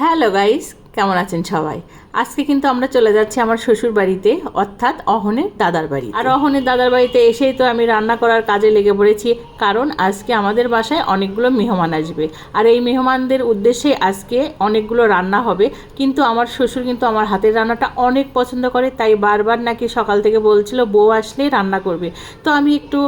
Hello guys কেমন আছেন সবাই? আজকে কিন্তু আমরা চলে যাচ্ছি আমার শ্বশুর বাড়িতে অর্থাৎ অহনের দাদার বাড়ি আর অহনের দাদার বাড়িতে এসেই তো আমি রান্না করার কাজে লেগে পড়েছি কারণ আজকে আমাদের বাসায় অনেকগুলো মেহমান আসবে। আর এই মেহমানদের উদ্দেশ্যে আজকে অনেকগুলো রান্না হবে কিন্তু আমার শ্বশুর কিন্তু আমার হাতের রান্নাটা অনেক পছন্দ করে তাই বারবার নাকি সকাল থেকে বলছিল বউ আসলেই রান্না করবে। তো আমি একটু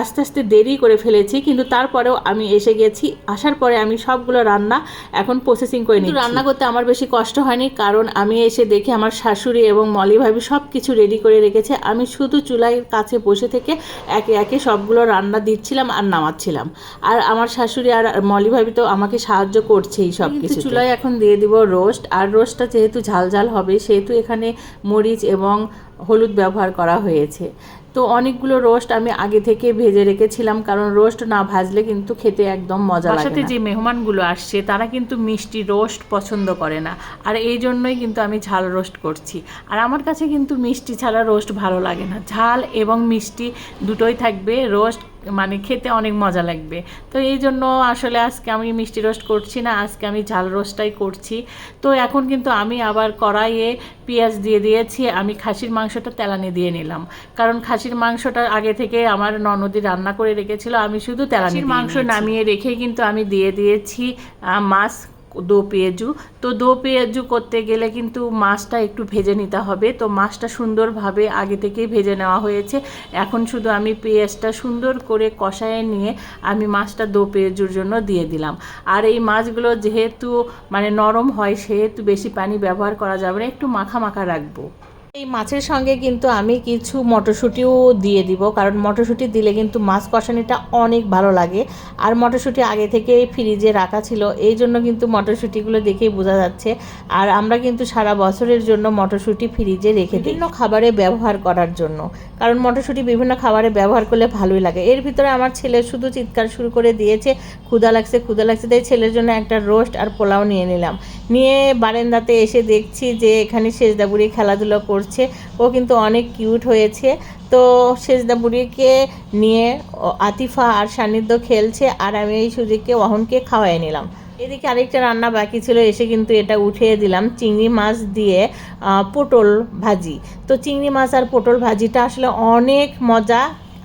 আস্তে আস্তে দেরি করে ফেলেছি কিন্তু তারপরেও আমি এসে গেছি। আসার পরে আমি সবগুলো রান্না এখন প্রসেসিং করে নিই রান্না করতে আমার বেশি কষ্ট হয়নি কারণ আমি এসে দেখি আমার শাশুড়ি এবং মলি ভাবি সব কিছু রেডি করে রেখেছে। আমি শুধু চুলায় কাছে বসে থেকে একে একে সবগুলো রান্না দিচ্ছিলাম আর নামাচ্ছিলাম। আর আমার শাশুড়ি আর মলি ভাবি তো আমাকে সাহায্য করছেই সব কিছু চুলায় এখন দিয়ে দিব রোস্ট আর রোস্টটা যেহেতু ঝাল ঝাল হবে সেহেতু এখানে মরিচ এবং হলুদ ব্যবহার করা হয়েছে। তো অনেকগুলো রোস্ট আমি আগে থেকে ভেজে রেখেছিলাম কারণ রোস্ট না ভাজলে কিন্তু খেতে একদম মজা সাথে যে মেহমানগুলো আসছে তারা কিন্তু মিষ্টি রোস্ট পছন্দ করে না। আর এই জন্যই কিন্তু আমি ঝাল রোস্ট করছি। আর আমার কাছে কিন্তু মিষ্টি ছাড়া রোস্ট ভালো লাগে না। ঝাল এবং মিষ্টি দুটোই থাকবে। রোস্ট মানে খেতে অনেক মজা লাগবে। তো এই জন্য আসলে আজকে আমি মিষ্টি রোস্ট করছি না আজকে আমি ঝাল রোস্টটাই করছি। তো এখন কিন্তু আমি আবার কড়াইয়ে পেঁয়াজ দিয়ে দিয়েছি আমি খাসির মাংসটা তেলানি দিয়ে নিলাম। কারণ খাসির মাংসটা আগে থেকে আমার ননদি রান্না করে রেখেছিল আমি শুধু তেলানির মাংস নামিয়ে রেখে কিন্তু আমি দিয়ে দিয়েছি মাছ দো পেঁয়াজু তো দো পেঁয়াজু করতে গেলে কিন্তু মাছটা একটু ভেজে নিতে হবে। তো মাছটা সুন্দরভাবে আগে থেকেই ভেজে নেওয়া হয়েছে। এখন শুধু আমি পেঁয়াজটা সুন্দর করে কষায় নিয়ে আমি মাছটা দো পেঁয়াজুর জন্য দিয়ে দিলাম। আর এই মাছগুলো যেহেতু মানে নরম হয়, সেহেতু বেশি পানি ব্যবহার করা যাবে না। একটু মাখা মাখা রাখব। এই মাছের সঙ্গে কিন্তু আমি কিছু মটরশুঁটিও দিয়ে দিব, কারণ মটরশুঁটি দিলে কিন্তু মাছ কষানিটা অনেক ভালো লাগে। আর মটরশুঁটি আগে থেকে ফ্রিজে রাখা ছিল, এই জন্য কিন্তু মটরশুঁটিগুলো দেখেই বোঝা যাচ্ছে। আর আমরা কিন্তু সারা বছরের জন্য মটরশুঁটি ফ্রিজে রেখে বিভিন্ন খাবারে ব্যবহার করার জন্য, কারণ মটরশুঁটি বিভিন্ন খাবারে ব্যবহার করলে ভালোই লাগে। এর ভিতরে আমার ছেলে শুধু চিৎকার শুরু করে দিয়েছে ক্ষুদা লাগছে ক্ষুদা লাগছে। তাই ছেলের জন্য একটা রোস্ট আর পোলাও নিয়ে নিলাম। নিয়ে বারেন্দাতে এসে দেখছি যে এখানে সেজদা বুড়ি খেলাধুলো করছে। ও কিন্তু অনেক কিউট হয়েছে। তো সেজদা বুড়িকে নিয়ে আতিফা আর সান্নিধ্য খেলছে আর আমি এই সুযোগকে অহনকে খাওয়াই নিলাম। এদিকে আরেকটা রান্না বাকি ছিল, এসে কিন্তু এটা উঠিয়ে দিলাম। চিংড়ি মাছ দিয়ে পটল ভাজি। তো চিংড়ি মাছ আর পটল ভাজিটা আসলে অনেক মজা।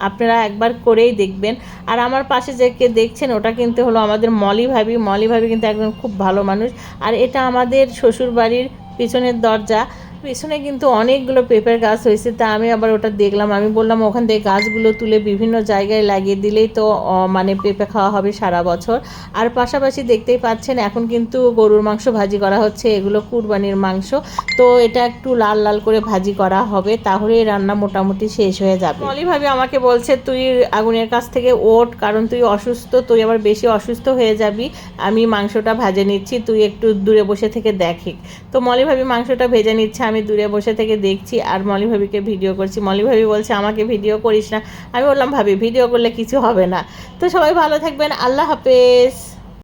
আপনারা একবার করেই দেখবেন। আর আমার পাশে যে কে দেখছেন, ওটা কিন্তু হলো আমাদের মলি ভাবি। মলি ভাবি কিন্তু একদম খুব ভালো মানুষ। আর এটা আমাদের শ্বশুর বাড়ির পিছনের দরজা। পেছনে কিন্তু অনেকগুলো পেঁপের গাছ হয়েছে, তা আমি আবার ওটা দেখলাম। আমি বললাম, ওখান থেকে গাছগুলো তুলে বিভিন্ন জায়গায় লাগিয়ে দিলেই তো মানে পেঁপে খাওয়া হবে সারা বছর। আর পাশাপাশি দেখতেই পাচ্ছেন, এখন কিন্তু গরুর মাংস ভাজি করা হচ্ছে, এগুলো কুরবানির মাংস। তো এটা একটু লাল লাল করে ভাজি করা হবে তাহলে রান্না মোটামুটি শেষ হয়ে যাবে। মলি ভাবি আমাকে বলছে, তুই আগুনের কাছ থেকে ওঠ, কারণ তুই অসুস্থ, তুই আবার বেশি অসুস্থ হয়ে যাবি। আমি মাংসটা ভাজে নিচ্ছি, তুই একটু দূরে বসে থেকে দেখি তো মলি ভাবি মাংসটা ভেজে নিচ্ছে আমি দূরে বসে থেকে দেখছি আর মলি ভাবিকে ভিডিও করছি। মলি ভাবি বলছে, আমাকে ভিডিও করিস না। আমি বললাম, ভাবি ভিডিও করলে কিছু হবে না। তো সবাই ভালো থাকবেন। আল্লাহ হাফেজ।